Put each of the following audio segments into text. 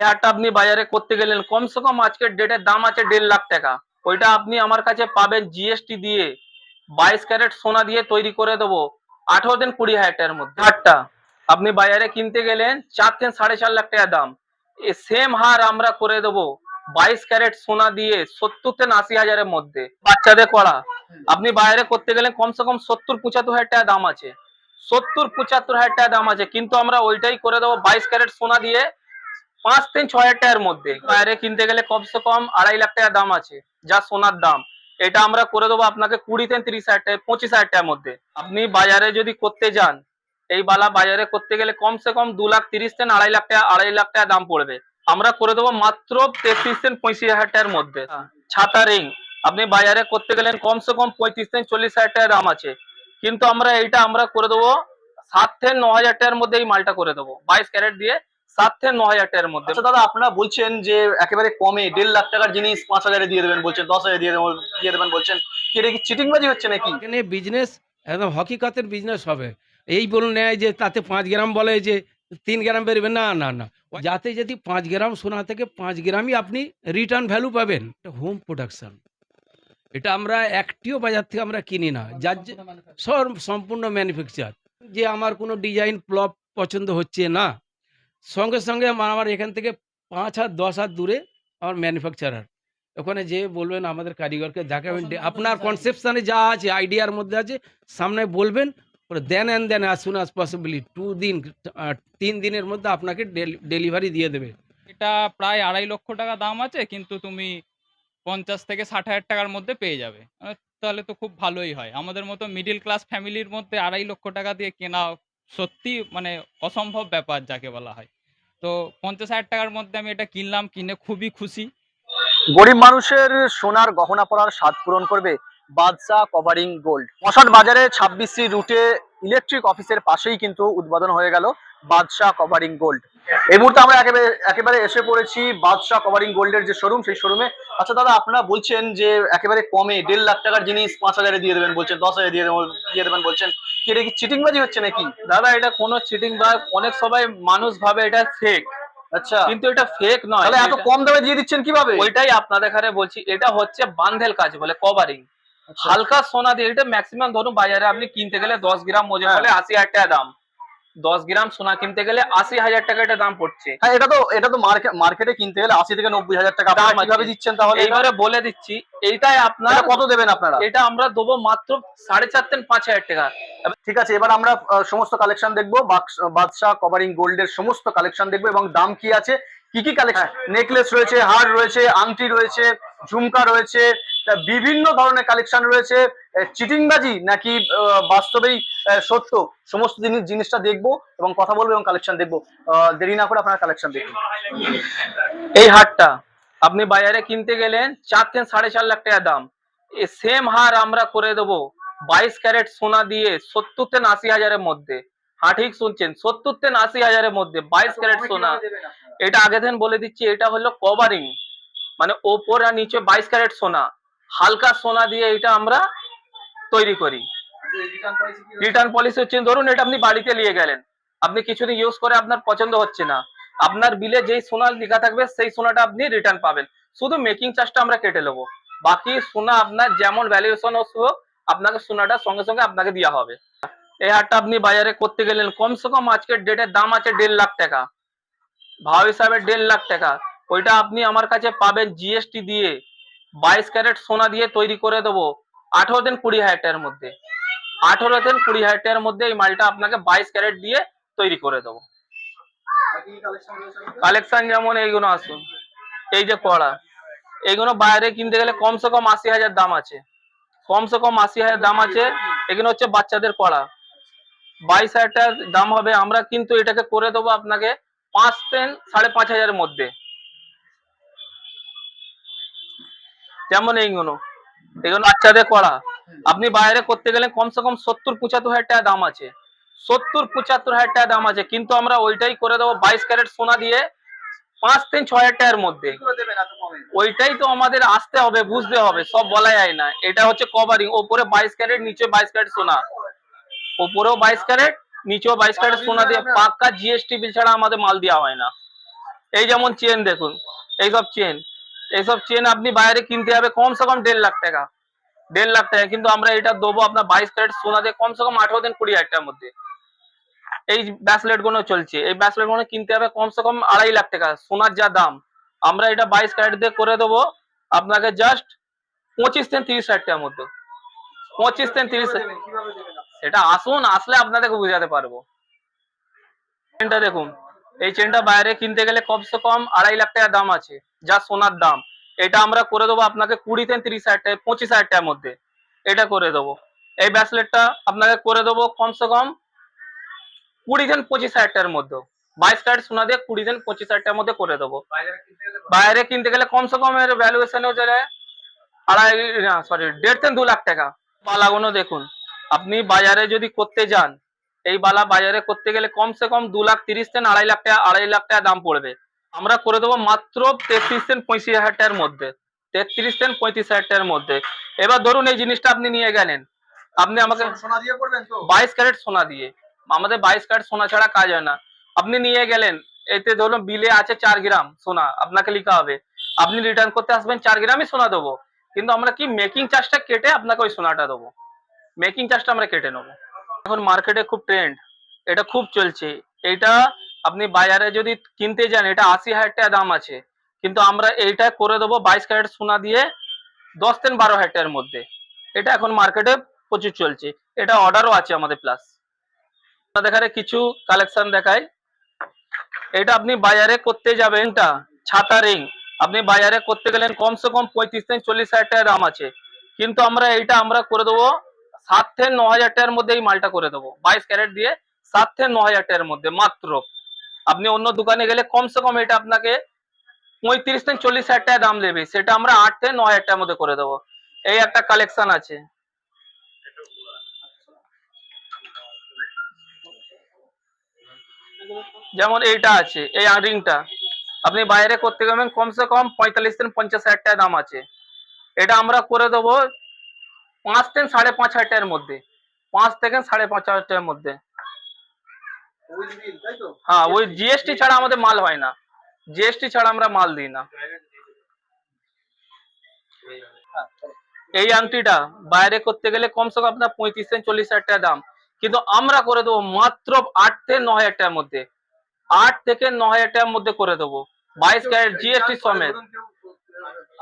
এই আপনি বাজারে করতে গেলেন, কমসে কম আজকের ডেটের দাম আছে দেড় লাখ টাকা। ওইটা আপনি আমার কাছে পাবেন জিএসটি দিয়ে। বাইশ ক্যারেট সোনা দিয়ে তৈরি করে দেবো। আঠারো দিন কুড়ি হাজার টাকার মধ্যে। হারটা আপনি বাজারে কিনতে গেলেন, চার থেকে সাড়ে চার লাখ টাকা দাম। সেম হার আমরা করে দেবো। বাইশ ক্যারেট সোনা দিয়ে সত্তর থেকে আশি হাজারের মধ্যে। বাচ্চাদের করা আপনি বাইরে করতে গেলে কমসে কম সত্তর পঁচাত্তর হাজার টাকা দাম আছে। সত্তর পঁচাত্তর হাজার টাকা দাম আছে। কিন্তু আমরা ওইটাই করে দেবো বাইশ ক্যারেট সোনা দিয়ে। পাঁচ থেকে ছয় হাজার টাকার মধ্যে। বাইরে কিনতে গেলে কমসে কম আড়াই লাখ টাকা দাম আছে, যা সোনার দাম। এটা আমরা করে দেবো আপনাকে কুড়ি থেকে তিরিশ হাজার টাকা, পঁচিশ হাজার টাকার মধ্যে। আপনি বাজারে যদি করতে যান, এই বালা বাজারে করতে গেলে কমসে কম দু লাখ তিরিশ থেকে আড়াই লাখ টাকা, আড়াই লাখ টাকা দাম পড়বে। আমরা করে দেবো মাত্র তেত্রিশ থেকে পঁয়ত্রিশ হাজার টাকার মধ্যে। ছাতা রিং, আপনি বাজারে করতে গেলেন কমসে কম পঁয়ত্রিশ থেকে চল্লিশ হাজার টাকা দাম আছে। কিন্তু আমরা এইটা আমরা করে দেবো সাত থেকে ন হাজার টাকার মধ্যে এই মালটা করে দেবো। বাইশ ক্যারেট দিয়ে সাত থেকে ন হাজার টাকার মধ্যে। আচ্ছা দাদা আপনারা বলছেন যে একেবারে কমে দেড় লাখ টাকার জিনিস পাঁচ হাজারে দিয়ে দেবেন বলছেন দশ হাজারে দিয়ে দেবেন দিয়ে দেবেন বলছেন। কি এটা কি চিটিংবাজি হচ্ছে নাকি? এখানে বিজনেস একদম হকিকতের বিজনেস হবে। এই বলুন নেয় যে তাতে পাঁচ গ্রাম বলে যে তিন গ্রাম বেরোবে। না না না। যাতে যদি পাঁচ গ্রাম সোনা থেকে পাঁচ গ্রামই আপনি রিটার্ন ভ্যালু পাবেন। হোম প্রোডাকশন এটা আমরা একটিও বাজার থেকে আমরা কিনি না। যার যে- সব সম্পূর্ণ ম্যানুফ্যাকচার যে আমার কোনো ডিজাইন প্লপ পছন্দ হচ্ছে না সঙ্গে সঙ্গে আমার আমার এখান থেকে পাঁচ হাত দশ হাত দূরে আমার ম্যানুফ্যাকচারার ওখানে যে বলবেন আমাদের কারিগরকে ডে- আপনার কনসেপশনে যা আছে আইডিয়ার মধ্যে আছে সামনে বলবেন ওরা then and then as soon as possibly to দিন তিন দিনের মধ্যে আপনাকে ডেলিভারি দিয়ে দেবে। এটা প্রায় আড়াই লক্ষ টাকা দাম আছে কিন্তু তুমি পঞ্চাশ থেকে ষাট হাজার টাকার মধ্যে পেয়ে যাবে। তাহলে তো খুব ভালোই হয়। আমাদের মতো মিডিল ক্লাস ফ্যামিলির মধ্যে আড়াই লক্ষ টাকা দিয়ে কেনা সত্যি মানে অসম্ভব ব্যাপার যাকে বলা হয়। তো পঞ্চাশ হাজার টাকার মধ্যে আমি এটা কিনলাম, কিনে খুবই খুশি। গরিব মানুষের সোনার গহনা পরার স্বাদ পূরণ করবে বাদশাহ কভারিং গোল্ড। মশাট বাজারে ছাব্বিশ সি রুটে ইলেকট্রিক অফিসের পাশেই কিন্তু উদ্বোধন হয়ে গেল বাদশাহ কভারিং গোল্ড। এই মুহূর্তে আমরা একেবারে একেবারে এসে পড়েছি বাদশা কভারিং গোল্ডের যে শোরুম সেই শোরুমে। আচ্ছা দাদা আপনারা বলছেন যে একেবারে কমে দেড় লাখ টাকার জিনিস পাঁচ হাজারে দিয়ে দেবেন বলছেন দশ হাজারে দিয়ে দেবেন দিয়ে দেবেন বলছেন। কি এটা কি চিটিংবাজি হচ্ছে নাকি? দাদা এটা কোনো চিটিং বা অনেক সবাই মানুষ ভাবে এটা ফেক আচ্ছা। কিন্তু এটা ফেক নয়। তাহলে এত কম দামে দিয়ে দিচ্ছেন কীভাবে? ওইটাই আপনাদের এখানে বলছি এটা হচ্ছে বান্ধেল কাজ বলে কভারিং আচ্ছা। হালকা সোনা দিয়ে এটা ম্যাক্সিমাম ধরুন বাজারে আপনি কিনতে গেলে দশ গ্রাম ওজন হ্যাঁ। হলে আশি হাজার টাকা দাম। দশ গ্রাম সোনা কিনতে গেলে আশি হাজার টাকা এটা দাম পড়ছে। হ্যাঁ এটা তো এটা তো মার্কেটে কিনতে গেলে আশি থেকে নব্বই হাজার টাকা। কীভাবে দিচ্ছেন তাহলে? এইবারে বলে দিচ্ছি এইটাই আপনার কত দেবেন আপনারা? এটা আমরা দেবো মাত্র সাড়ে চার থেকে পাঁচ হাজার টাকা। ঠিক আছে এবার আমরা সমস্ত কালেকশন দেখব। বাক্স- বাদশা কভারিং গোল্ডের সমস্ত কালেকশন দেখব এবং দাম কি আছে? কি কি কালেকশন নেকলেস রয়েছে হার রয়েছে আংটি রয়েছে ঝুমকা রয়েছে বিভিন্ন ধরনের কালেকশন রয়েছে। চিটিংবাজি নাকি বাস্তবেই সত্য? সমস্ত জিনিস জিনিসটা দেখব এবং কথা বলব এবং কালেকশন দেখব। দেরি না করে আপনারা কালেকশন দেখুন। এই হারটা আপনি বাজারে কিনতে গেলেন চার থেকে সাড়ে চার লাখ টাকা দাম। সেম হার আমরা করে দেবো বাইশ ক্যারেট সোনা দিয়ে সত্তর থেকে আশি হাজারের মধ্যে। হ্যাঁ ঠিক শুনছেন সত্তর থেকে আশি হাজারের মধ্যে বাইশ ক্যারেট সোনা। এটা আগে দিন বলে দিচ্ছি এটা হলো কভারিং মানে ওপর আর নিচে বাইশ ক্যারেট সোনা। হালকা সোনা দিয়ে এটা আমরা তৈরি করি। রিটার্ন পলিসি হচ্ছে, ধরুন এটা আপনি বাড়িতে নিয়ে গেলেন। আপনি কিছুদিন ইউজ করে আপনার পছন্দ হচ্ছে না। আপনার বিলে যেই সোনা লেখা থাকবে, সেই সোনাটা আপনি রিটার্ন পাবেন। শুধু মেকিং চার্জটা আমরা কেটে নেব। বাকি সোনা আপনার যেমন ভ্যালুয়েশন হোক আপনাকে সোনাটা সঙ্গে সঙ্গে আপনাকে দেওয়া হবে। এই হারটা আপনি বাজারে করতে গেলেন, কমসে কম আজকের ডেটের দাম আছে দেড় লাখ টাকা। ভাও হিসাবে দেড় লাখ টাকা। ওইটা আপনি আমার কাছে পাবেন জিএসটি দিয়ে। বাইশ ক্যারেট সোনা দিয়ে তৈরি করে দেবো। আঠারো দিন কুড়ি হাজার টাকার মধ্যে। আঠারো দিন কুড়ি হাজার টাকার মধ্যে এই মালটা আপনাকে বাইশ ক্যারেট দিয়ে তৈরি করে দেবো। কালেকশন যেমন এইগুলো আসুন। এই যে কড়া। এইগুলো বাইরে কিনতে গেলে কমসে কম আশি হাজার দাম আছে। কমসে কম আশি হাজার দাম আছে। এগুলো হচ্ছে বাচ্চাদের কড়া। বাইশ হাজার টাকার দাম হবে। আমরা কিন্তু এটাকে করে দেবো আপনাকে পাঁচ পেন সাড়ে পাঁচ হাজারের মধ্যে। যেমন এইগুলো এগুলো বাচ্চাদের কড়া আপনি বাইরে করতে গেলে কমসে কম সত্তর পঁচাত্তর হাজার টাকা দাম আছে। সত্তর পঁচাত্তর হাজার টাকা দাম আছে। কিন্তু আমরা ওইটাই করে দেবো বাইশ ক্যারেট সোনা দিয়ে পাঁচ তিন ছয় হাজার টাকার মধ্যে। ওইটাই তো আমাদের আসতে হবে বুঝতে হবে সব বলা যায় না। এটা হচ্ছে কভারিং ওপরে বাইশ ক্যারেট নিচে বাইশ ক্যারেট সোনা। ওপরেও বাইশ ক্যারেট নিচেও বাইশ ক্যারেট সোনা দিয়ে পাক্কা জিএসটি বিল ছাড়া আমাদের মাল দেওয়া হয় না। এই যেমন চেন দেখুন এইসব চেন এইসব চেন আপনি বাইরে কিনতে হবে কমসে কম দেড় লাখ টাকা। দেড় লাখ টাকা। কিন্তু আমরা এটা দেবো আপনার বাইশ ক্যারেট সোনা দিয়ে, কমসে কম আঠারো দিন কুড়ি হাজার টাকার মধ্যে। এই ব্যাসলেটগুলো চলছে। এই ব্যাসলেটগুলো কিনতে হবে কমসে কম আড়াই লাখ টাকা। সোনার যা দাম। আমরা এটা বাইশ ক্যারেট দিয়ে করে দেবো আপনাকে জাস্ট পঁচিশ থেকে তিরিশ হাজার টাকার মধ্যে। পঁচিশ থেকে তিরিশ সেটা আসুন, আসলে আপনাদেরকে বুঝাতে পারব। দেখুন। এই চেনটা বাইরে কিনতে গেলে কমসে কম আড়াই লাখ টাকা দাম আছে, যা সোনার দাম। এটা আমরা করে দেবো আপনাকে কুড়ি থেকে তিরিশ হাজার টাকা, পঁচিশ হাজার টাকার মধ্যে। এটা করে দেবো। এই ব্যাসলেটটা আপনাকে করে দেবো কমসে কম কুড়ি থেকে পঁচিশ হাজার টাকার মধ্যে বাইশ ক্যারেট সোনা দিয়ে কুড়ি থেকে পঁচিশ হাজার টাকার মধ্যে করে দেবো। বাইরে কিনতে গেলে কমসে কম এর ভ্যালুয়েশন আড়াই সরি দেড় থেকে দু লাখ টাকা। পা লাগানো দেখুন, আপনি বাজারে যদি করতে যান এই বালা বাজারে করতে গেলে কমসে কম দু লাখ তিরিশ থেকে আড়াই লাখ টাকা আড়াই লাখ টাকা দাম পড়বে। আমরা করে দেবো মাত্র তেত্রিশ থেকে পঁয়ত্রিশ হাজার টাকার মধ্যে। তেত্রিশ থেকে পঁয়ত্রিশ হাজার টাকার মধ্যে। এবার ধরুন এই জিনিসটা আপনি নিয়ে গেলেন। আপনি আমাকে সোনা দিয়ে করবেন তো? বাইশ ক্যারেট সোনা দিয়ে। আমাদের বাইশ ক্যারেট সোনা ছাড়া কাজ হয় না। আপনি নিয়ে গেলেন এতে ধরুন বিলে আছে চার গ্রাম সোনা আপনাকে লিখা হবে। আপনি রিটার্ন করতে আসবেন চার গ্রামই সোনা দেবো। কিন্তু আমরা কি মেকিং চার্জটা কেটে আপনাকে ওই সোনাটা দেবো? মেকিং চার্জটা আমরা কেটে নেব। এখন মার্কেটে খুব ট্রেন্ড এটা খুব চলছে। এটা আপনি বাজারে যদি কিনতে যান, এটা আশি হাজার টাকা দাম আছে। কিন্তু আমরা এইটা করে দেবো বাইশ ক্যারেট সোনা দিয়ে দশ থেকে বারো হাজার টাকার মধ্যে। এটা এখন মার্কেটে প্রচুর চলছে। এটা অর্ডারও আছে আমাদের প্লাস দেখারে কিছু কালেকশন দেখায় এটা আপনি বাজারে করতে যাবেন টা, ছাতা রিং আপনি বাজারে করতে গেলেন কমসে কম পঁয়ত্রিশ থেকে চল্লিশ হাজার টাকা দাম আছে। কিন্তু আমরা এইটা আমরা করে দেবো সাত থেকে ন হাজার টাকার মধ্যে এই মালটা করে দেবো। বাইশ ক্যারেট দিয়ে সাত থেকে ন হাজার টাকার মধ্যে, মাত্র। আপনি অন্য দোকানে গেলে কমসে কম এটা আপনাকে পঁয়ত্রিশ থেকে চল্লিশ হাজার টাকা দাম নেবে সেটা আমরা আট থেকে ন হাজার টাকার মধ্যে করে দেবো। এই একটা কালেকশন আছে। যেমন এইটা আছে, এই রিংটা আপনি বাইরে করতে গেলেন, কমসে কম পঁয়তাল্লিশ থেকে পঞ্চাশ হাজার টাকা দাম আছে। এটা আমরা করে দেবো পাঁচ থেকে সাড়ে পাঁচ হাজার টাকার মধ্যে। পাঁচ থেকে সাড়ে পাঁচ হাজার টাকার মধ্যে। হ্যাঁ ওই জিএসটি ছাড়া আমাদের মাল হয় না। জিএসটি ছাড়া আমরা মাল দিই না। এই আংটিটা বাইরে করতে গেলে কমসে কম আপনার পঁয়ত্রিশ থেকে চল্লিশ হাজার টাকা দাম। কিন্তু আমরা করে দেবো মাত্র আট থেকে ন হাজার টাকার মধ্যে। আট থেকে ন হাজার টাকার মধ্যে করে দেবো। বাইশ ক্যারেট জিএসটি সমেত।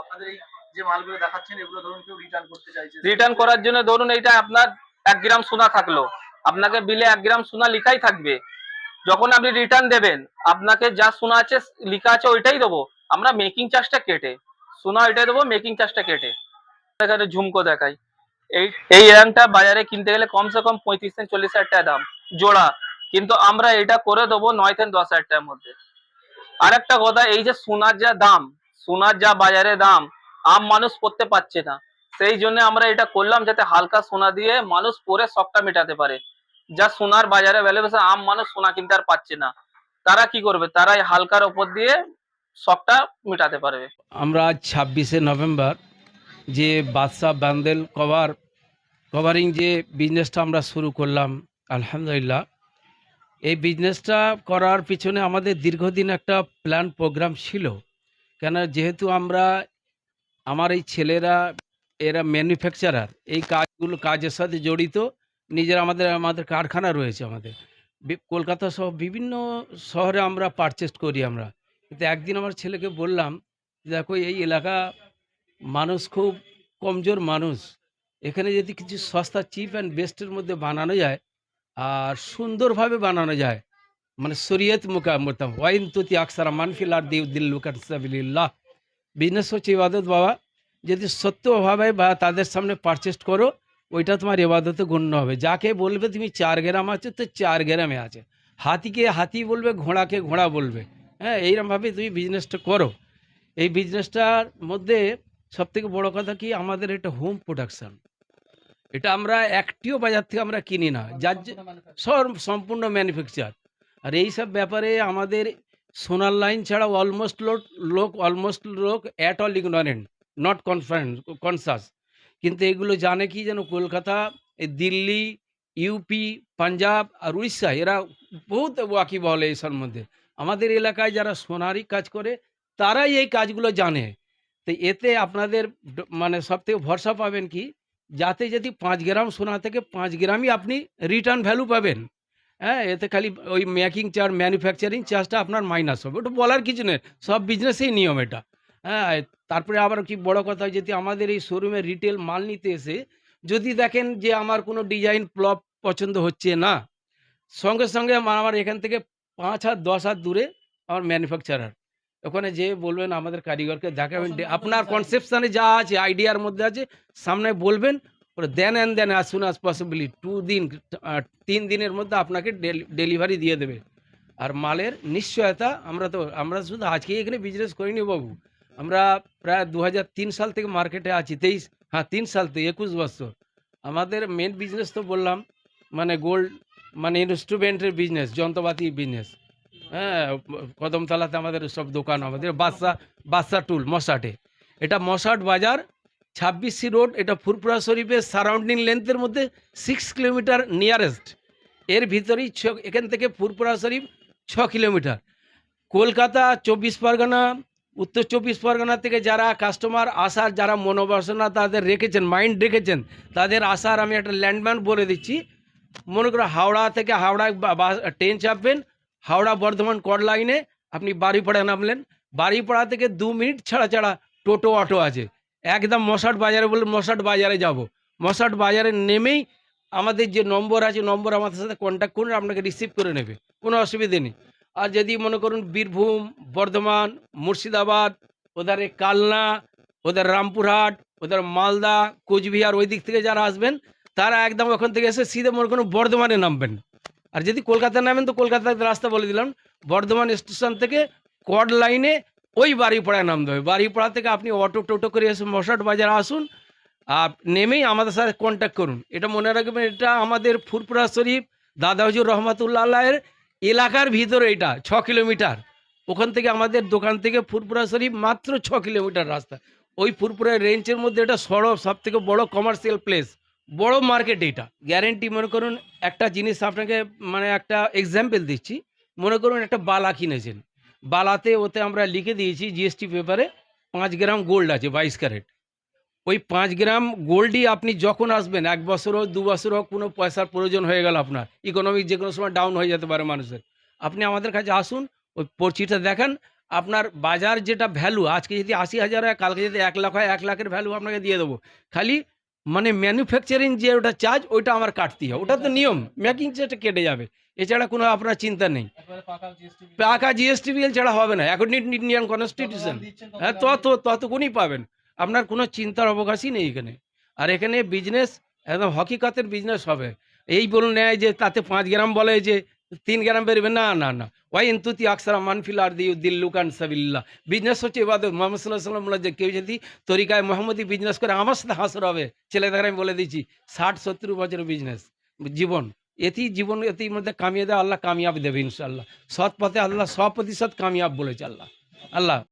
আপনাদের এই যে মালগুলো দেখাচ্ছেন, এগুলো ধরুন কেউ রিটার্ন করতে চাইছে। রিটার্ন করার জন্য ধরুন এইটা আপনার এক গ্রাম সোনা থাকল। আপনাকে বিলে এক গ্রাম সোনা লিখাই থাকবে। যখন আপনি রিটার্ন দেবেন, আপনাকে যা সোনা আছে, লিখা আছে, ওইটাই দেবো। আমরা মেকিং চার্জটা কেটে, সোনা ওইটাই দেবো মেকিং চার্জটা কেটে। এখানে ঝুমকো দেখাই। এই এই র্যাংটা বাজারে কিনতে গেলে কমসে কম পঁয়ত্রিশ থেকে চল্লিশ হাজার টাকা দাম। জোড়া। কিন্তু আমরা এটা করে দেবো নয় থেকে দশ হাজার টাকার মধ্যে। আরেকটা কথা, এই যে সোনার যা দাম, সোনার যা বাজারে দাম আম মানুষ পড়তে পারছে না। সেই জন্য আমরা এটা করলাম যাতে হালকা সোনা দিয়ে মানুষ পরে শখটা মেটাতে পারে। যা সোনার বাজারে ভ্যালুয়েশন আম মানুষ সোনা কিনতে আর পাচ্ছে না। তারা কি করবে? তারা এই হালকার ওপর দিয়ে শখটা মেটাতে পারবে। আমরা আজ ছাব্বিশে নভেম্বর, যে বাদশাহ ব্যান্ডেল কভার কভারিং যে বিজনেসটা আমরা শুরু করলাম, আলহামদুলিল্লাহ, এই বিজনেসটা করার পিছনে আমাদের দীর্ঘদিন একটা প্ল্যান প্রোগ্রাম ছিল। কেন যেহেতু আমরা আমার এই ছেলেরা, এরা ম্যানুফ্যাকচারার এই কাজগুলো, কাজের সাথে জড়িত, নিজের আমাদের আমাদের কারখানা রয়েছে আমাদের। কলকাতা সহ বিভিন্ন শহরে আমরা পারচেস করি আমরা। কিন্তু একদিন আমার ছেলেকে বললাম, দেখো, এই এলাকা মানুষ খুব কমজোর মানুষ। এখানে যদি কিছু সস্তা চিপ অ্যান্ড বেস্টের মধ্যে বানানো যায়, আর সুন্দরভাবে বানানো যায় মানে শরীয়ত মোকামতাম ওয়াইন তুতি আকসারা, মানফিল আর দিউ দিল সাবিল্লাহ বিজনেস হচ্ছে ইবাদত বাবা। যদি সত্যভাবে বা তাদের সামনে পারচেস করো, ওইটা তোমার এবাদতে গণ্য হবে। যাকে বলবে তুমি চার গ্রাম আছে, তো চার গ্রামে আছে। হাতিকে হাতি বলবে, ঘোড়াকে ঘোড়া বলবে। হ্যাঁ এইরকমভাবে তুমি বিজনেসটা করো। এই বিজনেসটার মধ্যে সব থেকে বড় কথা কি? আমাদের এটা হোম প্রোডাকশান এটা আমরা একটিও বাজার থেকে আমরা কিনি না। যার সম্পূর্ণ ম্যানুফ্যাকচার আর এই সব ব্যাপারে আমাদের সোনার লাইন ছাড়া অলমোস্ট লোক লোক অলমোস্ট লোক at all ignorant not conference conscious কিন্তু এগুলো জানে কি যেন কলকাতা দিল্লি ইউপি পাঞ্জাব আর উড়িষ্যা, এরা বহুত ওয়াকিবহল এই সব মধ্যে। আমাদের এলাকায় যারা সোনারি কাজ করে, তারাই এই কাজগুলো জানে। তো এতে আপনাদের মানে সব থেকে ভরসা পাবেন কি, যাতে যদি পাঁচ গ্রাম সোনা থেকে পাঁচ গ্রামই আপনি রিটার্ন ভ্যালু পাবেন। হ্যাঁ এতে খালি ওই মেকিং চার্জ ম্যানুফ্যাকচারিং চার্জটা আপনার মাইনাস হবে। ওটা বলার কিছু নেই সব বিজনেসেই নিয়ম এটা। হ্যাঁ তারপরে আবার কি বড় কথা যদি আমাদের এই শোরুমে রিটেল মাল নিতে এসে যদি দেখেন যে আমার কোনো ডিজাইন প্লপ পছন্দ হচ্ছে না সঙ্গে সঙ্গে আমার এখান থেকে পাঁচ হাত দশ হাত দূরে আমার ম্যানুফ্যাকচারার ওখানে যে বলবেন আমাদের কারিগরকে দেখাবেন আপনার কনসেপশনে যা আছে আইডিয়ার মধ্যে আছে সামনে বলবেন then and then as soon as possibly to দিন তিন দিনের মধ্যে আপনাকে ডেলিভারি দিয়ে দেবে আর মালের নিশ্চয়তা আমরা তো আমরা শুধু আজকেই এখানে বিজনেস করিনি বাবু আমরা প্রায় দু হাজার তিন সাল থেকে মার্কেটে আছি তেইশ হ্যাঁ তিন সাল থেকে একুশ বছর আমাদের মেন বিজনেস তো বললাম মানে গোল্ড মানে ইনস্ট্রুমেন্টের বিজনেস যন্ত্রপাতি বিজনেস হ্যাঁ কদমতলাতে আমাদের সব দোকান আমাদের বাদশা বাদশা টুল মশাটে এটা মশাট বাজার ছাব্বিশ সি রোড, এটা ফুরপুরা শরীফের সারাউন্ডিং লেন্থের মধ্যে সিক্স কিলোমিটার নিয়ারেস্ট এর ভিতরেই ছ, এখান থেকে ফুরপুরা শরীফ ছ কিলোমিটার কলকাতা চব্বিশ পরগনা, উত্তর চব্বিশ পরগনা থেকে যারা কাস্টমার আসার যারা মনোবাসনা তাদের রেখেছেন মাইন্ড রেখেছেন, তাদের আসার আমি একটা ল্যান্ডম্যান বলে দিচ্ছি। মনে করো হাওড়া থেকে হাওড়া ট্রেন চাপবেন, হাওড়া বর্ধমান কড লাইনে আপনি বাড়িপাড়া নামলেন। বাড়িপাড়া থেকে দু মিনিট ছাড়া ছাড়া টোটো, অটো আছে। একদম মশাট বাজারে বলে মশাট বাজারে যাব। মশাট বাজারে নেমেই আমাদের যে নম্বর আছে, নম্বর আমাদের সাথে কন্ট্যাক্ট করুন, আপনাকে রিসিভ করে নেবে। কোনো অসুবিধে নেই। আর যদি মনে করুন বীরভূম, বর্ধমান, মুর্শিদাবাদ, ওধারে কালনা ওদের রামপুরহাট ওদের মালদা, কোচবিহার ওই দিক থেকে যারা আসবেন, তারা একদম ওখান থেকে এসে সিধে মনে করুন বর্ধমানে নামবেন। আর যদি কলকাতায় নামেন, তো কলকাতার রাস্তা বলে দিলাম, বর্ধমান স্টেশন থেকে কড লাইনে ওই বাড়িপাড়ায় নামতে হবে বাড়িপাড়া থেকে আপনি অটো টোটো করে এসে মশাট বাজার আসুন, আর নেমেই আমাদের সাথে কন্ট্যাক্ট করুন। এটা মনে রাখবেন, এটা আমাদের ফুরপুরা শরীফ দাদা হুজুর রহমাতুল্লাহ এলাকার ভিতরে এটা, ছ কিলোমিটার। ওখান থেকে আমাদের দোকান থেকে ফুরপুরা শরীফ মাত্র ছ কিলোমিটার রাস্তা। ওই ফুরপুরা রেঞ্জের মধ্যে এটা সড়ক সব থেকে বড় কমার্শিয়াল প্লেস বড় মার্কেট এটা। গ্যারেন্টি মনে করুন, একটা জিনিস আপনাকে মানে একটা এক্সাম্পল দিচ্ছি। মনে করুন একটা বালা কিনেছেন। বালাতে ওতে আমরা লিখে দিয়েছি জিএসটি পেপারে পাঁচ গ্রাম গোল্ড আছে, বাইশ ক্যারেট ওই পাঁচ গ্রাম গোল্ডই আপনি যখন আসবেন, এক বছর হোক, দু বছর হোক, কোনো পয়সার প্রয়োজন হয়ে গেল আপনার। ইকোনমিক যে কোনো সময় ডাউন হয়ে যেতে পারে মানুষের। আপনি আমাদের কাছে আসুন, ওই পরিচিটা দেখান। আপনার বাজার যেটা ভ্যালু আজকে যদি আশি হাজার হয়, কালকে যদি এক লাখ হয়, এক লাখের ভ্যালু আপনাকে দিয়ে দেবো। খালি মানে ম্যানুফ্যাকচারিং যে ওটা চার্জ ওইটা আমার কাটতে হয়। ওটা তো নিয়ম মেকিং চার্জটা কেটে যাবে। এছাড়া কোনো আপনার চিন্তা নেই। পাকা জিএসটি বিল ছাড়া হবে না। এখন ইন্ডিয়ান কনস্টিটিউশন হ্যাঁ তত ততক্ষণই পাবেন। আপনার কোনো চিন্তার অবকাশই নেই এখানে। আর এখানে বিজনেস একদম হকিকতের বিজনেস হবে। এই বলুন নেয় যে তাতে পাঁচ গ্রাম বলে যে তিন গ্রাম বেরোবে। না না না। ওয়াই ইন্তুতি আকসারা মানফিল আর দিউ দিল্লুকান সাবিল্লা। বিজনেস হচ্ছে এবাদত। মোহাম্মদ সাল্লাহ সাল্লাম বলে যে কেউ যদি তরিকায় মোহাম্মদী বিজনেস করে আমার সাথে হাসর হবে। ছেলেদের আমি বলে দিচ্ছি ষাট সত্তর বছরের বিজনেস জীবন। এতেই জীবন এতেই মধ্যে কামিয়ে দেয় আল্লাহ কামিয়াব দেবে ইনশাল্লাহ সৎ পথে আল্লাহ সপ্রতিশত কামিয়াব বলেছে আল্লাহ। আল্লাহ